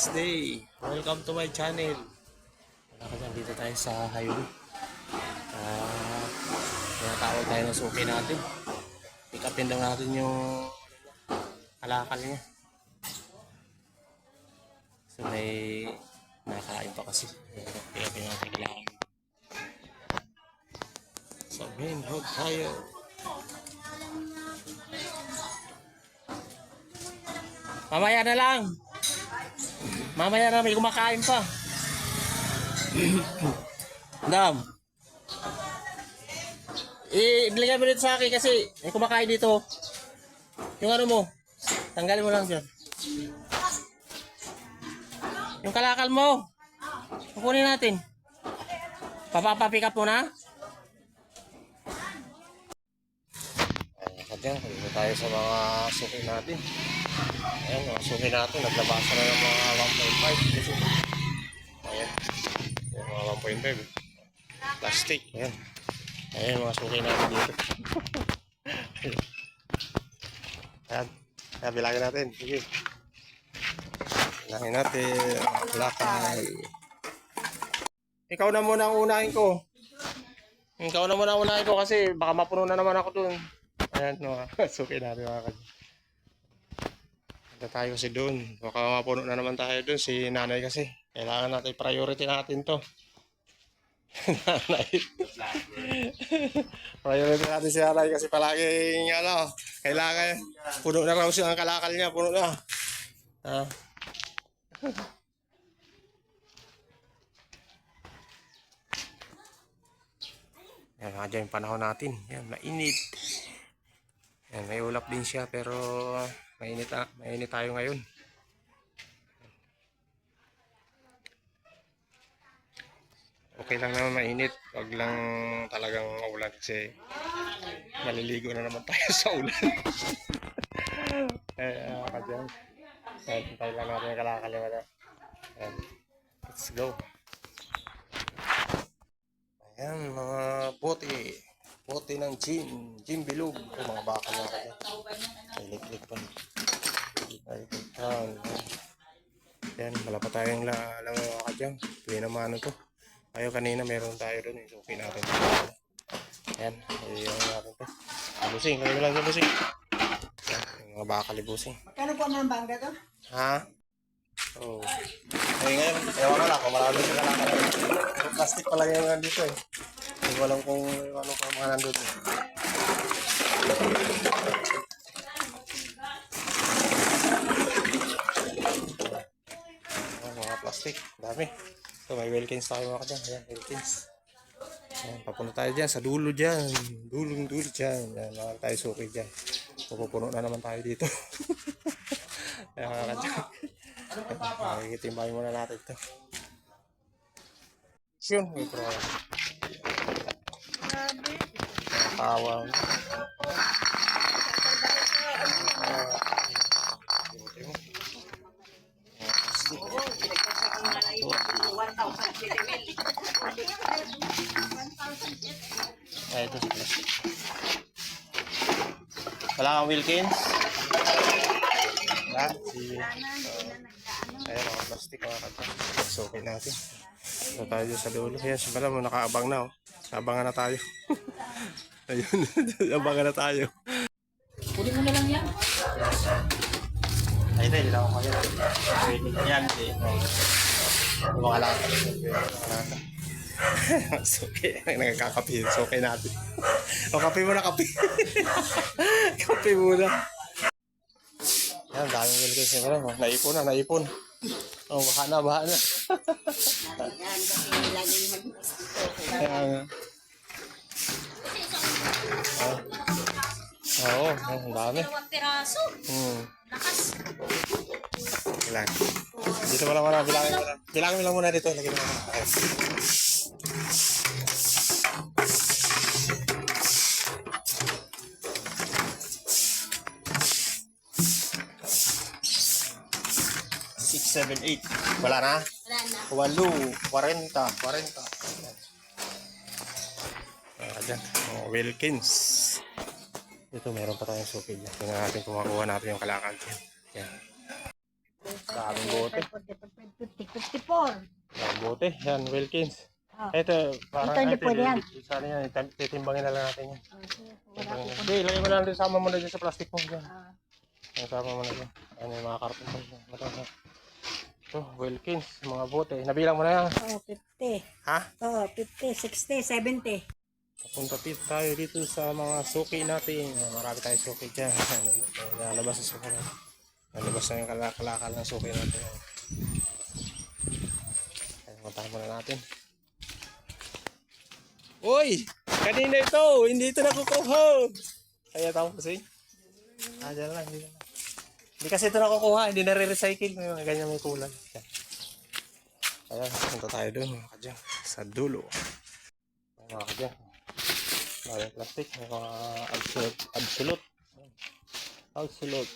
Kadyang, good morning, have a nice day. Welcome to my channel. Wala ka dyan, dito tayo sa highway. Ah, tinatawag tayo ng suki natin. Pick upin lang natin yung kalakal niya. So may nakain pa kasi. Pick upin natin kalakal. So main road tayo. Mamaya na lang. Mamaya na may kumakain pa. Dam. Ibigay mo dito sa akin kasi may kumakain dito. Yung ano mo, tanggalin mo lang dyan. Yung kalakal mo, kukunin natin. Papapick up mo na? Ayan, dito tayo sa mga suki natin. Ayan, mga suki natin, naglabasan na ng mga 1.5 kasi. Ayan, yung mga 1.5. Plastic, ayan. Ayan, mga suki natin dito. ayan, ayan, bilangin natin. Sige. Bilangin natin. Lakay. Ikaw na muna ang unahin ko. Ikaw na muna ang unahin ko kasi baka mapuno na naman ako dun. Ayan, no, suki natin mga kadyo. Punta tayo kasi doon. Baka mapuno na naman tayo doon. Si nanay kasi. Kailangan natin, priority natin to. nanay. priority natin si nanay kasi palaging, ano, kailangan, puno na raw siya ang kalakal niya, puno na. Ha? Yan, mga dyan yung panahon natin. Yan, mainit. Yan, may ulap din siya pero mainit, ah, mainit tayo ngayon. Okay lang naman mainit. Wag lang talagang maulan kasi maliligo na naman tayo sa ulan. eh, uh, kadyan. Kahit tayo lang natin yung kalakalimutan. Ayan. Let's go. Ayan, mga bote. Bote ng gin. Gin bilog. O, mga bakal na kaya. Ay, lik-lik pa. Ay, yan. Yan, wala pa tayong la alam mo mga kadyang. Tuwi naman ano to. Ayaw kanina meron tayo doon. Isuki natin. Ayan, ayaw natin to. Busing, lagay mo lang dyan, busing. Yan, yung mga bakal ni busing. Magkano po ang bangga to? Ha? Oo. Oh. Eh ngayon, ewan ko lang kung marami sa kalakal. Pero plastic pa lang yung nandito eh. Hindi ko alam kung ano pa mga nandun. eh. Ayan, mga plastic. Dami. So, may Wilkins tayo mga kadyan. Ayan, Wilkins. Ayan, papunta tayo dyan sa dulo dyan. Dulong dulo dyan. Ayan, mga tayo suki dyan. Pupupuno na naman tayo dito. Ayan, mga kadyan. Makikitimbangin muna natin ito. Yun, may pro. Nakakawa. Ay, ito si plastic. Wala kang Wilkins? Wala. Si... Ayan mga plastic mga kanta. So, okay natin. So, tayo sa dulo. Siya pala mo nakaabang na oh. Abangan na tayo. Ayun, abangan na tayo. Kunin mo na lang yan. Ay, tayo, lang ako kayo. Yan, eh. Mga lang. so, okay. Nagkakape. So, okay natin. O, kape muna, kape. kape muna. Yan, daming Wilkins na pala. Naipon na, naipon. Oh, baha na, baha na. Yan, kasi laging mag-miss dito. Kaya Oo, oh, ang dami. Dalawang piraso. Hmm. Lakas. Ilan? Dito mo lang muna, bilangin mo lang. Bilangin mo lang muna dito. Lagyan mo muna. Okay. Six, seven, eight. Wala na? Wala na. Walo, 40, 40. Ayan. Oh, Wilkins. Dito meron pa tayong suki dyan. Tingnan natin kung makuha natin yung kalakal dyan. Yan. Daming bote. 54. Yan, bote. Yan, Wilkins. Ah. Ito, parang... Ito, hindi ito, pwede yan. Sana yan, titimbangin na lang natin yan. Ah. Hindi, ilagay mo lang din, sama mo na dyan sa plastic mo. Dyan. Ah, Ang sama mo na dyan. Ano yung mga karton mo. Ito, ito, Wilkins, mga bote. Nabilang mo na yan. oh, 50. Ha? Oh, 50, 60, 70. Punta dito tayo dito sa mga suki natin. Ah, Marami tayong suki dyan. Nalabas sa suki natin. Nalabas na yung kalakalakal ng suki natin. Puntahan muna natin. Uy! Kanina ito! Hindi ito nakukuha! Kaya tao kasi. Ah, dyan lang. Dyan lang. Hindi kasi ito nakukuha. Hindi nare-recycle. May mga ganyan may kulay. Yan. Kaya punta tayo doon mga kadyan. Sa dulo. Mga kadyan. Maraming plastic. May mga absolute. Absolute. Absolute.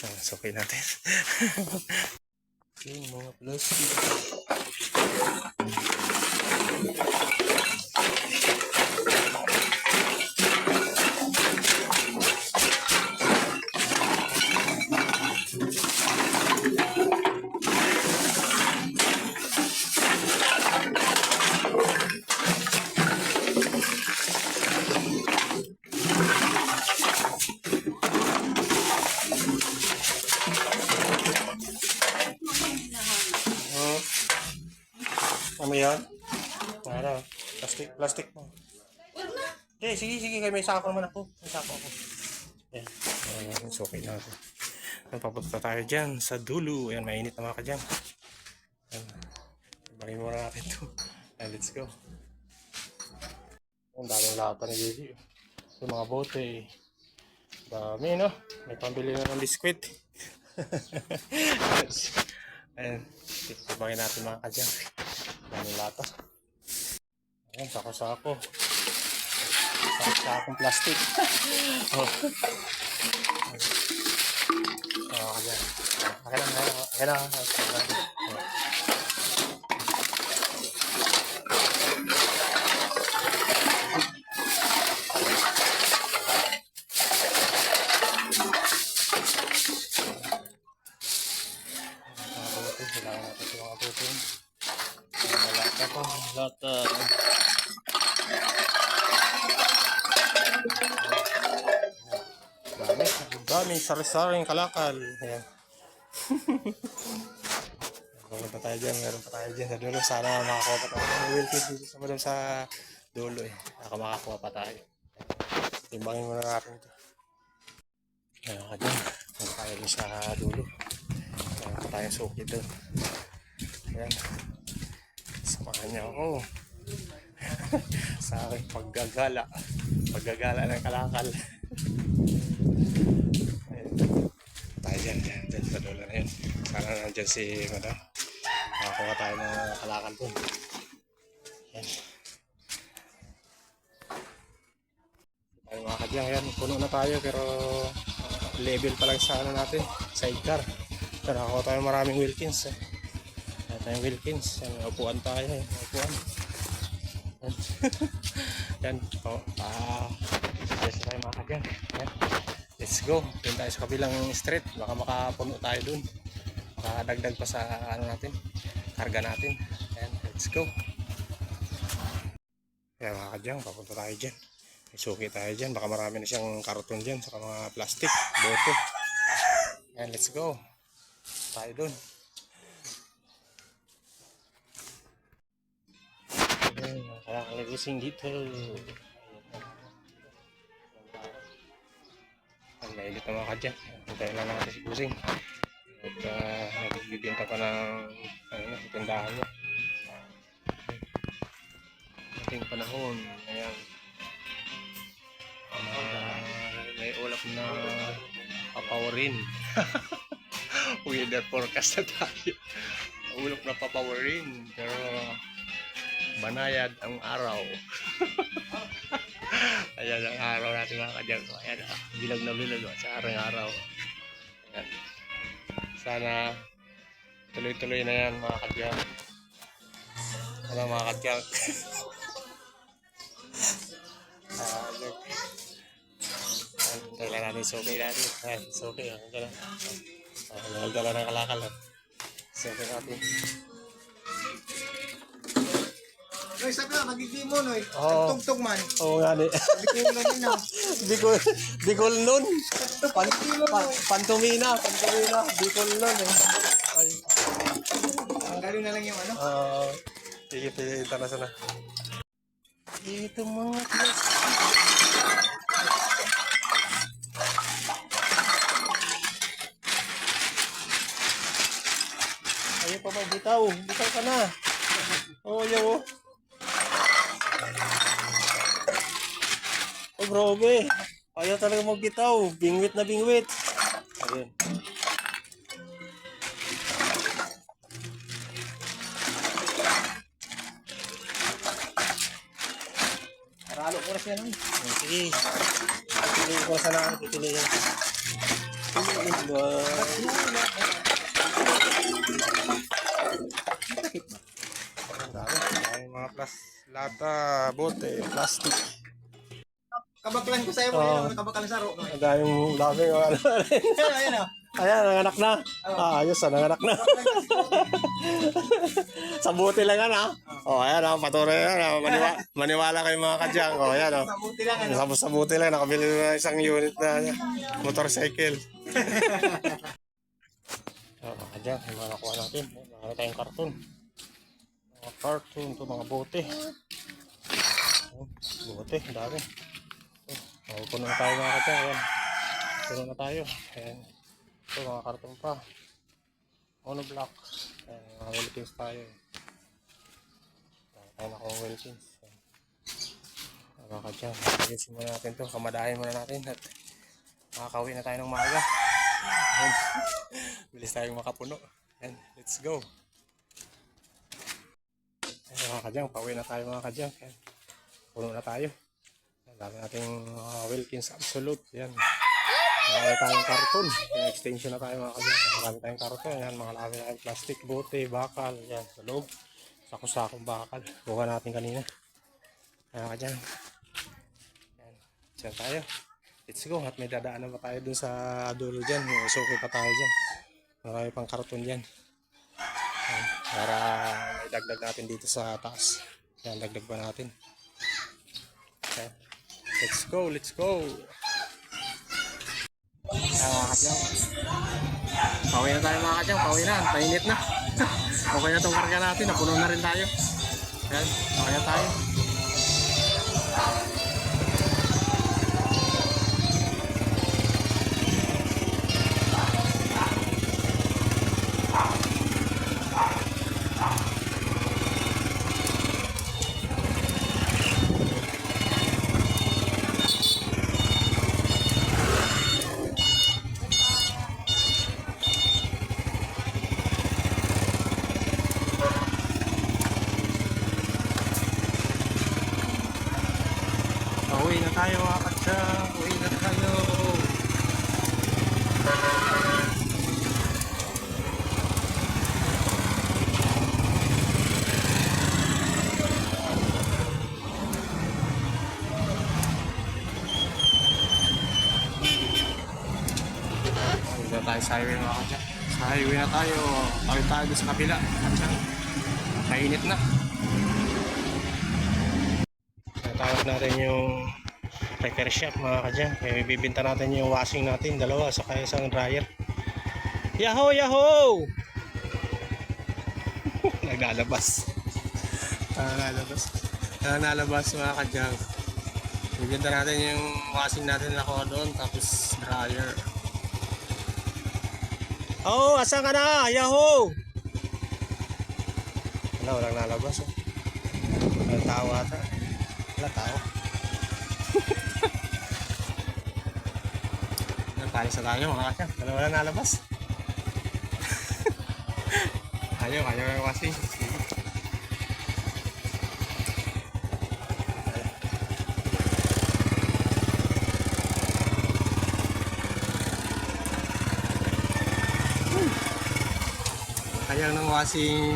Ah, Suki natin. Yung mga plastic. Oh. Ano yan? Ano? Plastic, plastic mo. Okay, sige, sige. Kaya may sako naman ako. May sako ako. Yan. Ayan, it's okay na ako. Ayan, papunta tayo dyan sa dulo. Ayan, mainit na mga ka dyan. Ayan. Bangin muna natin to. Ayan, let's go. Ang daming lata ni Lily. Yung mga bote. Dami, no? May pambili na ng biskwit. Ayan. Tibangin natin mga kadyang. Daming lata. Ayan, sako-sako. Sako-sakong plastic. oh. Oh, kadyang. Akin na, akin na. Akin. Oh. Mga bote, kailangan natin sa mga bote. Mga lata pa, lata. Dami, dami, sari-saring kalakal. Ayan. Pumunta tayo dyan, meron pa tayo dyan sa dulo. Sana makakuha pa tayo ng Wilkins dito sa madam sa dulo eh. Baka makakuha pa tayo. Timbangin muna natin ito. Ayan ka dyan. Punta tayo dun sa dulo. Meron pa tayong suki doon. Ayan. Samahan niyo ako. sa aking paggagala. Paggagala ng kalakal. Ayan. Tayo dyan, dyan, dyan sa dulo na yun. Sana nandyan si madam. Makakuha tayo ng kalakal doon. Ayan. Ay mga kadyang, yan, puno na tayo pero uh, level pa lang sa ano natin, sidecar. Pero ako tayo maraming Wilkins eh. Kaya tayong Wilkins, yan, upuan tayo eh, may upuan. Yan. yan, oh, ah, tayo mga kadyang. Yan. Let's go, doon tayo sa kabilang street, baka makapuno tayo dun. Makadagdag pa sa ano natin, karga natin. Yan, let's go. Kaya mga kadyang, papunta tayo dyan. May suki tayo dyan. Baka marami na siyang karton dyan. Saka mga plastic, bote. Yan, let's go. Tayo dun. Ayan, kaya kaligising dito. Ang mainit na mga kadyan. Hintayin lang natin si Kusing. At uh, nagbibinta pa ng ano, na, tindahan niya. Ating panahon. Ayan. Ah, may ulap na papawarin. Weather forecast na tayo. Ulap na papawarin. Pero banayad ang araw. Ayan ang araw natin mga kadyang. Ayan, ah, bilog na bilog oh, sa araw-araw. Ayan. Sana tuloy-tuloy na yan mga kadyang. Ano mga kadyang? Ah, look. Kailan natin sukay natin. Ayan, sukay. Ayan, gano'n. Ah, Nagdala ng kalakal. ah. Sukay natin. Noy, sabi na, magiging mo, Noy. Oo. Tugtog man. Oo nga ni. Bigyan mo lang yun, Bicol, Bicol nun. Pan, pan, pantumina, pantumina. Bicol nun eh. Ay. Ang galing na lang yung ano. Ah, sige, sige, international. Ito mga class. Ayaw pa ba, bitaw. Bitaw ka na. Oo, oh, yaw. Oh, grabe. Ayaw talaga magbitaw. Bingwit na bingwit. Ayun. Paralo ko na siya, Noy. Oh, Sige. Pipiliin ko sa lang. Pipiliin. Pipiliin ba? Ang dami. Ang mga plas lata, bote, plastic. Kabaklan ko sa'yo, Oo. oh. kabaklan sa ro. Ang daming dami mga ano rin. Ayan, ayan, oh. Ayan, nanganak na. Ah, ayos ah, nanganak na. sa bote lang yan ah. Oh, ayan ah, patuloy yan ah. Maniwa maniwala kayo mga kadyang. Oh, ayan oh. Mabuti lang, ano. Sa sa buti lang, nakabili na ng isang unit na motorcycle. oh, mga dyan, yung mga nakuha natin. Mga tayong karton. Mga cartoon to mga bote. Oh, bote, ang dami. Oh, puno na tayo mga kadyan. Ayan. Puno na tayo. Ayan. Ito, mga karton pa. Mono block. Ayan, mga Wilkins tayo. Ayan, tayo nakuha ng Wilkins. Ayan. Mga kadyan, ayusin muna natin to. Kamadahin muna natin at makakauwi na tayo ng maaga. Ayan. Bilis tayong makapuno. Ayan, let's go. Ayan, mga kadyang, pauwi na tayo mga kadyang. Ayan, puno na tayo. Dami nating mga Wilkins Absolute. Ayan. Marami tayong karton. Ayan, extension na tayo mga kadyang. Marami tayong karton. Ayan, mga lami tayong plastic, bote, bakal. Ayan, sa loob. Sako-sakong bakal. Kuha natin kanina. Mga kadyang. Ayan, siya tayo. Let's go. At may dadaanan pa tayo dun sa dulo dyan. May suki pa tayo dyan. Marami pang karton dyan. Ayan, para may dagdag natin dito sa taas. Ayan, dagdag pa natin. Ayan. Let's go, let's go. Ayan mga kadyang. Pauwi na tayo mga kadyang. Pauwi na. Painit na. okay na itong karga natin. Napuno na rin tayo. Ayan, okay na tayo. Tayo sa highway mga kadyang. Sa highway na tayo. Tawid tayo doon sa kabila. Mainit na. Natawag natin yung repair shop mga kadyang. Kaya bibinta natin yung washing natin. Dalawa, saka isang dryer. Yahoo! Yahoo! Naglalabas. Naglalabas. Naglalabas mga kadyang. Bibinta natin yung washing natin na doon. Tapos dryer. Oh, asan ka na? Yahoo! Wala, walang nalabas. Oh. Walang tao ata. Wala tao. Nagpalis na tayo mga kasya. Wala wala nalabas. ayaw, ayaw yung washing. Tayo ng washing.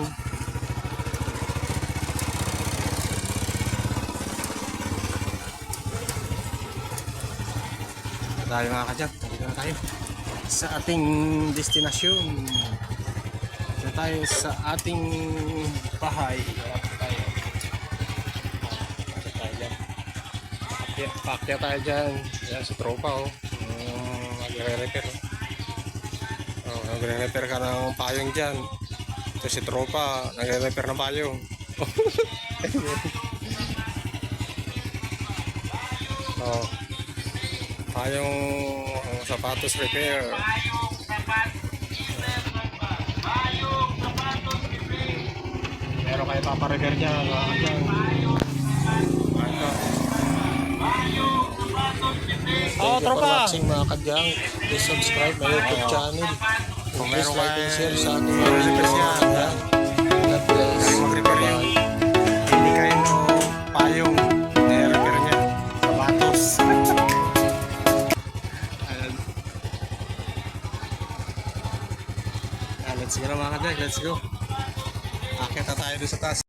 Tayo mga kadyag. Dito na tayo. Sa ating destinasyon. Dito tayo sa ating bahay. Tayo. Dito tayo dyan. Paakya tayo dyan. Yan si tropa oh. Um, Nagre-repair oh. Oh, nagre-repair ka ng payong dyan. Ito si tropa, nagre-repair ng payong. oh. Payong ang sapatos repair. Meron kayo paparepair dyan, mga dyan. Ito. Oh, tropa! watching mga kadyang. Please subscribe my YouTube channel. Kung meron and share sa ating mga request niya. God bless. mag-repair yun. Hindi kayo no payong. I-repair niya. Sapatos. Ayan. Let's go na mga kadyang. Let's go. Akit na tayo doon sa taas.